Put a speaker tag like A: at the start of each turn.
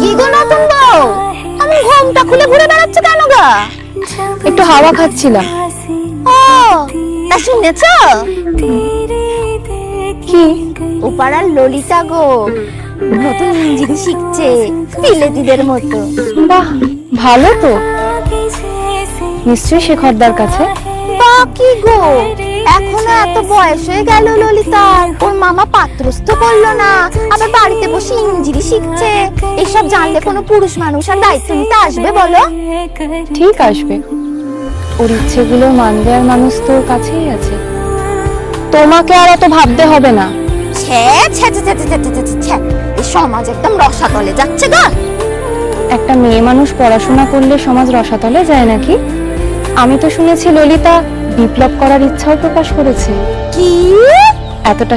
A: কি গো নতুন বউ? আমি ঘোমটা খুলে ঘুরে বেড়াচ্ছ কেন গা?
B: একটু হাওয়া খাচ্ছিলাম।
A: ও, তা শুনেছ?
B: কি?
A: ও পাড়ার ললিতা গো, নতুন ইঞ্জিন শিখছে বিলেতিদের মতো।
B: বাহ, ভালো তো। নিশ্চয়ই শেখরদার কাছে।
A: বাকি গো? এখনও এত বয়স হয়ে গেল ললিতার ওর মামা পাত্রস্থ করল না। আবার বাড়িতে বসে ইঞ্জিরি শিখছে। এসব জানলে কোনো পুরুষ মানুষ আর দায়িত্ব নিতে আসবে বলো?
B: ঠিক আসবে। ওর ইচ্ছেগুলো মান দেওয়ার মানুষ তোর কাছেই আছে। তোমাকে আর অত ভাবতে হবে না।
A: ছে ছে ছে ছে ছে ছে ছে ছে ছে। এই সমাজ একদম রসাতলে যাচ্ছে গা।
B: একটা মেয়ে মানুষ পড়াশোনা করলে সমাজ রসাতলে যায় নাকি? আমি তো শুনেছি ললিতা বিপ্লব করার ইচ্ছাও প্রকাশ করেছে।
A: কি?
B: এতটা